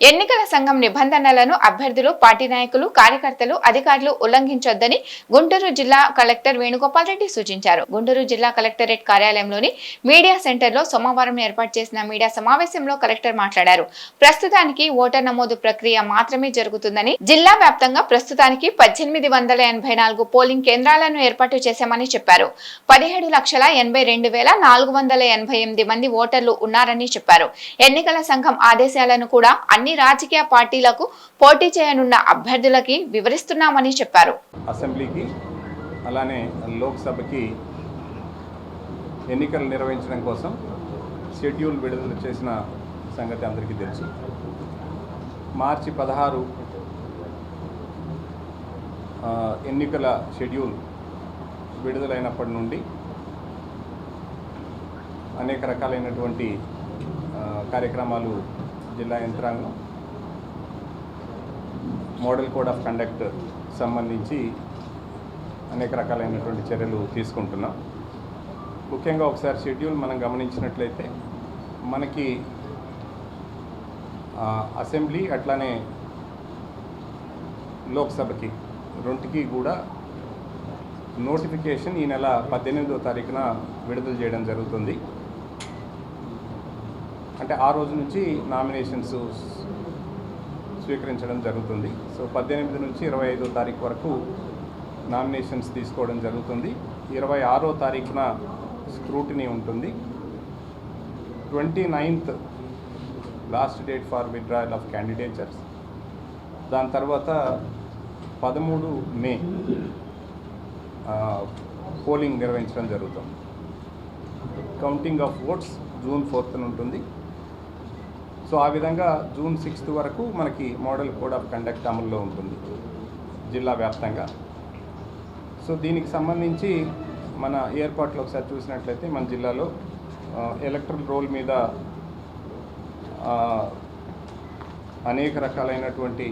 ఎన్నికల సంఘం నిబంధనలను అభ్యర్థులు పార్టీ నాయకులు కార్యకర్తలు అధికారులు ఉల్లంఘించొద్దని గుంటూరు జిల్లా కలెక్టర్ వేణుగోపాల్ రెడ్డి సూచించారు. గుంటూరు జిల్లా కలెక్టరేట్ కార్యాలయంలోని మీడియా సెంటర్లో సోమవారం ఏర్పాటు చేసిన మీడియా సమావేశంలో కలెక్టర్ మాట్లాడారు. ప్రస్తుతానికి ఓటర్ నమోదు ప్రక్రియ మాత్రమే జరుగుతుందని జిల్లా వ్యాప్తంగా ప్రస్తుతానికి పద్దెనిమిది వందల ఎనభై నాలుగు పోలింగ్ కేంద్రాలను ఏర్పాటు చేశామని చెప్పారు. పదిహేడు లక్షల ఎనభై రెండు వేల నాలుగు వందల ఎనభై ఎనిమిది మంది ఓటర్లు ఉన్నారని చెప్పారు. ఎన్నికల సంఘం ఆదేశాలను కూడా అన్ని రాజకీయ పార్టీలకు పోటీ చేయనున్న అభ్యర్థులకి వివరిస్తున్నామని చెప్పారు. అసెంబ్లీకి అలానే లోక్సభకి ఎన్నికలు నిర్వహించడం కోసం షెడ్యూల్ విడుదల చేసిన సంగతి అందరికీ తెలుసు. మార్చి పదహారు ఎన్నికల షెడ్యూల్ విడుదలైనప్పటి నుండి అనేక రకాలైనటువంటి కార్యక్రమాలు జిల్లా యంత్రాంగం. మోడల్ కోడ్ ఆఫ్ కండక్ట్ సంబంధించి అనేక రకాలైనటువంటి చర్యలు తీసుకుంటున్నాం. ముఖ్యంగా ఒకసారి షెడ్యూల్ మనం గమనించినట్లయితే మనకి అసెంబ్లీ అట్లానే లోక్సభకి రెండుకి కూడా నోటిఫికేషన్ ఈ నెల పద్దెనిమిదో తారీఖున విడుదల చేయడం జరుగుతుంది. అంటే ఆ రోజు నుంచి నామినేషన్స్ స్వీకరించడం జరుగుతుంది. సో పద్దెనిమిది నుంచి ఇరవై ఐదో తారీఖు వరకు నామినేషన్స్ తీసుకోవడం జరుగుతుంది. ఇరవై ఆరో తారీఖున స్క్రూటినీ ఉంటుంది. Twenty ninth last date for withdrawal of candidatures. దాని తర్వాత పదమూడు మే పోలింగ్ నిర్వహించడం జరుగుతుంది. కౌంటింగ్ ఆఫ్ ఓట్స్ జూన్ ఫోర్త్న ఉంటుంది. సో ఆ విధంగా జూన్ సిక్స్త్ వరకు మనకి మోడల్ కోడ్ ఆఫ్ కండక్ట్ అమల్లో ఉంటుంది జిల్లా వ్యాప్తంగా. సో దీనికి సంబంధించి మన ఏర్పాట్లు ఒకసారి చూసినట్లయితే మన జిల్లాలో ఎలక్ట్రల్ రోల్ మీద అనేక రకాలైనటువంటి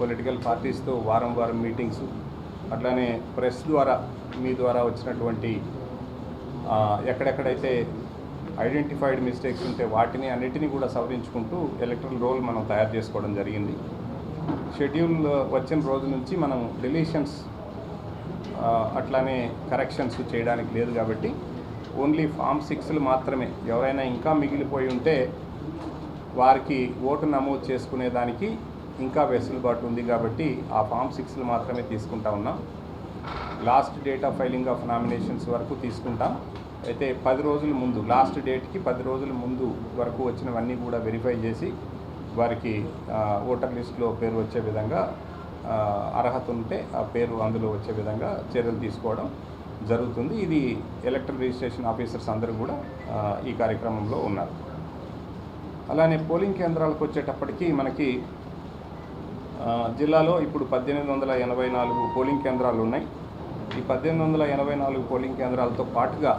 పొలిటికల్ పార్టీస్తో వారం వారం మీటింగ్స్ అట్లానే ప్రెస్ ద్వారా మీ ద్వారా వచ్చినటువంటి ఎక్కడెక్కడైతే ఐడెంటిఫైడ్ మిస్టేక్స్ ఉంటే వాటిని అన్నిటినీ కూడా సవరించుకుంటూ ఎలక్ట్రల్ రోల్ మనం తయారు చేసుకోవడం జరిగింది. షెడ్యూల్ వచ్చిన రోజు నుంచి మనం డిలీషన్స్ అట్లానే కరెక్షన్స్ చేయడానికి లేదు కాబట్టి ఓన్లీ ఫామ్ సిక్స్లు మాత్రమే. ఎవరైనా ఇంకా మిగిలిపోయి ఉంటే వారికి ఓటు నమోదు చేసుకునే దానికి ఇంకా వెసులుబాటు ఉంది కాబట్టి ఆ ఫామ్ సిక్స్లు మాత్రమే తీసుకుంటా ఉన్నాం. Last date of filing of nominations వరకు తీసుకుంటాం. అయితే పది రోజుల ముందు లాస్ట్ డేట్కి పది రోజుల ముందు వరకు వచ్చినవన్నీ కూడా వెరిఫై చేసి వారికి ఓటర్ లిస్టులో పేరు వచ్చే విధంగా అర్హత ఉంటే ఆ పేరు అందులో వచ్చే విధంగా చర్యలు తీసుకోవడం జరుగుతుంది. ఇది ఎలక్ట్రల్ రిజిస్ట్రేషన్ ఆఫీసర్స్ అందరూ కూడా ఈ కార్యక్రమంలో ఉన్నారు. అలానే పోలింగ్ కేంద్రాలకు వచ్చేటప్పటికీ మనకి జిల్లాలో ఇప్పుడు పద్దెనిమిది వందల ఎనభై నాలుగు పోలింగ్ కేంద్రాలు ఉన్నాయి. ఈ పద్దెనిమిది వందల ఎనభై నాలుగు పోలింగ్ కేంద్రాలతో పాటుగా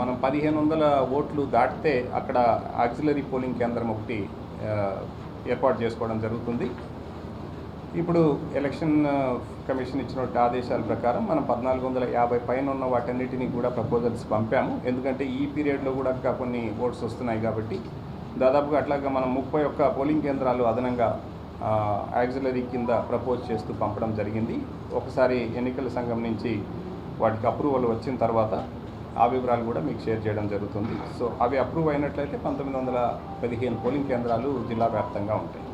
మనం పదిహేను వందల ఓట్లు దాటితే అక్కడ ఆక్సిలరీ పోలింగ్ కేంద్రం ఒకటి ఏర్పాటు చేసుకోవడం జరుగుతుంది. ఇప్పుడు ఎలక్షన్ కమిషన్ ఇచ్చిన ఆదేశాల ప్రకారం మనం పద్నాలుగు వందల యాభై పైన ఉన్న వాటన్నిటిని కూడా ప్రపోజల్స్ పంపాము. ఎందుకంటే ఈ పీరియడ్లో కూడా ఇంకా కొన్ని ఓట్స్ వస్తున్నాయి కాబట్టి దాదాపుగా అట్లాగా మనం ముప్పై ఒక్క పోలింగ్ కేంద్రాలు అదనంగా యాక్సిలరీ కింద ప్రపోజ్ చేస్తూ పంపడం జరిగింది. ఒకసారి ఎన్నికల సంఘం నుంచి వాటికి అప్రూవల్ వచ్చిన తర్వాత ఆ వివరాలు కూడా మీకు షేర్ చేయడం జరుగుతుంది. సో అవి అప్రూవ్ అయినట్లయితే పంతొమ్మిది వందల పదిహేను పోలింగ్ కేంద్రాలు జిల్లా వ్యాప్తంగా ఉంటాయి.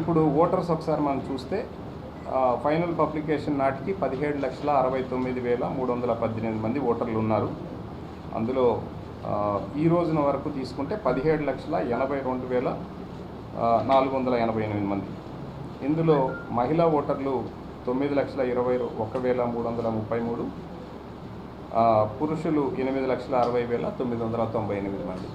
ఇప్పుడు ఓటర్స్ ఒకసారి మనం చూస్తే ఫైనల్ పబ్లికేషన్ నాటికి పదిహేడు లక్షల అరవై తొమ్మిది వేల మూడు వందల పద్దెనిమిది మంది ఓటర్లు ఉన్నారు. అందులో ఈ రోజున వరకు తీసుకుంటే పదిహేడు లక్షల ఎనభై రెండు వేల నాలుగు వందల ఎనభై ఎనిమిది మంది. ఇందులో మహిళా ఓటర్లు తొమ్మిది లక్షల ఇరవై ఒక వేల మూడు వందల ముప్పై మూడు పురుషులు ఎనిమిది లక్షల అరవై వేల తొమ్మిది వందల తొంభై ఎనిమిది మంది.